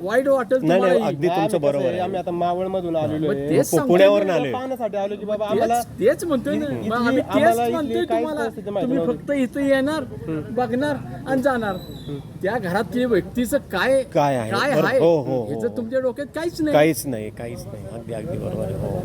वाईट वाटेल नाही अगदी तुमचं बरोबर आहे आम्ही आता मावळ मधून आलेलो मग तेच सांगतोय पुण्यावरून मी. आले पाहण्यासाठी आलो की बाबा आम्हाला तेच तेच म्हणतोय ना. इथली- मग आम्ही आम्हाला तेच इथली म्हणतोय काहीच तुम्हाला परिस्थिती माहिती तुम्ही नव्हती. फक्त इथं येणार बघणार आणि जाणार. त्या घरातल्या व्यक्तीचं काय काय आहे? काय बरं, आहे? हो, हो, हो, ह्याचं तुमच्या डोक्यात काहीच नाही. काहीच नाही काहीच नाही. अगदी अगदी बरोबर आहे. हो.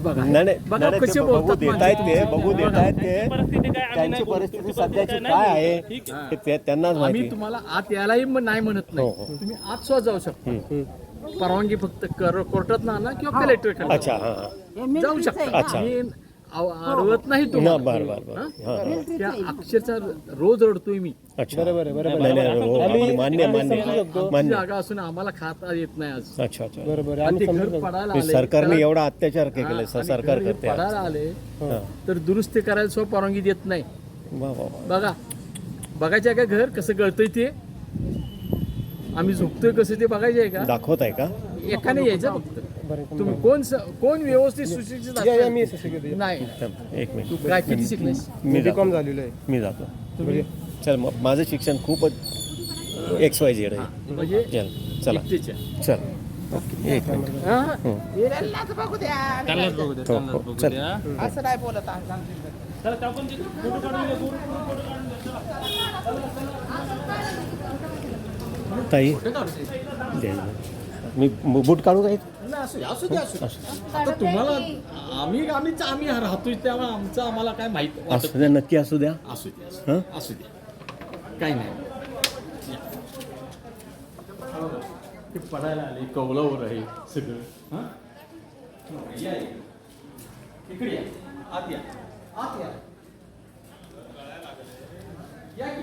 बघा. नाही नाही बघा नाही, नाही, कसे ते बघू बोलतात देत आहेत ते. बघू देत आहेत ते. परिस्थिती काय आम्ही त्यांची नाही बोलू. परिस्थिती तुमची सध्याची काय आहे ते त्यांनाच आम्ही तुम्हाला आत यायलाही म- नाही म्हणत नाही. हो, हो. तुम्ही आत सुद्धा जाऊ शकता. परवानगी फक्त कर- कोर्टात ना आणा किंवा कलेक्टर अच्छा हां हां. जाऊ शकता. अच्छा. आव- अडवत नाही ना तुम्हाला. बर बर बर. हा? हां हां. त्या अक्षरचा रोज रडतोय मी. अच्छा. बरोबर आहे बरोबर नाही नाही हो अगदी मान्य मान्य. आमची मान्य. जागा असून आम्हाला खाता येत नाही आज. अच्छा अच्छा. बरोबर आहे आणि आम्ही ते समजून घर पडायला हे आले. सरकारने एवढा अत्याचार केले सरकार पडायला आले हां. तर दुरुस्ती करायला सुद्धा परवानगी देत नाही. वा वा वा. बघा. बघायचं आहे का घर? कसं गळतंय ते? आम्ही झोपतोय कसं ते बघायचं आहे का? दाखवत आहे का? एकाने यायचं फक्त. तुम्ही कोण स- कोण व्यवस्थित सुशिक्षित या- या, असेल? मी सुशिक्षित आहे. नाही. थांब, एक तू मिनिट. काय किती शिकलेस. मी बी जातो. कॉम झालेलो आहे. मी जातो. तुम्ही? चल मग माझं शिक्षण खूपच एक्स वाय झेड आहे. म्हणजे चल चला. एकटेच्या. चल. एक मिनिट. हा? त्यांनाच बघू द्या. हो, हो, बघू चल. द्या. असं नाही बोलत आहे, सांगतील तर. चला, ताई दे. मी बूट काढू काय नाही, असू दे, असू दे, असू दे. आता तुम्हाला आम्ही आम्ही आम्ही राहतोय तेव्हा आमचं आम्हाला काय माहीत वाटत असू द्या नक्की असू द्या असू दे असू हं? दे, असू दे काही नाही ते पडायला आले कौलावर आहे सगळं हं? या, या. इकडे या आत या आत या या की.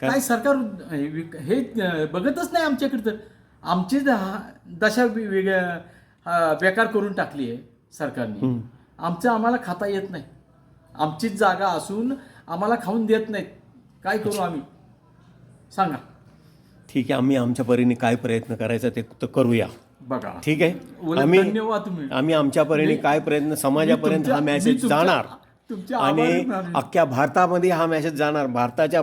काय सरकार हे बघतच नाही आमच्याकडे तर. आमची दशा वेगळ्या बेकार करून टाकली आहे सरकारने. आमचं आम्हाला खाता येत नाही. आमचीच जागा असून आम्हाला खाऊन देत नाहीत. काय करू आम्ही? सांगा. ठीक आहे आम्ही आमच्या परीने काय प्रयत्न करायचा ते तर करूया. बघा. ठीक आहे? आम्ही आम्ही आमच्या परीने काय प्रयत्न समाजापर्यंत हा मेसेज जाणार. आणि. अख्ख्या भारतामध्ये हा मेसेज जाणार. भारताच्या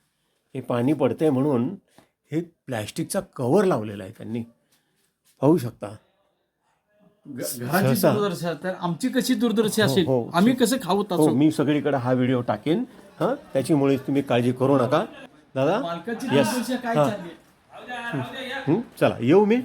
हे पाणी पडतंय म्हणून हे प्लॅस्टिकचा कवर लावलेला आहे त्यांनी. पाहू शकता. ग- घराची सहसा. दुर्दशा तर आमची कशी दुर्दशा असेल हो. आम्ही कसं खाऊ हो मी सगळीकडे हा व्हिडिओ टाकेन हां? त्याच्यामुळे तुम्ही काळजी करू नका. दादा? मालकाची येस दुर्दशा काय हां. चालली आहे? हं, चला येऊ मी.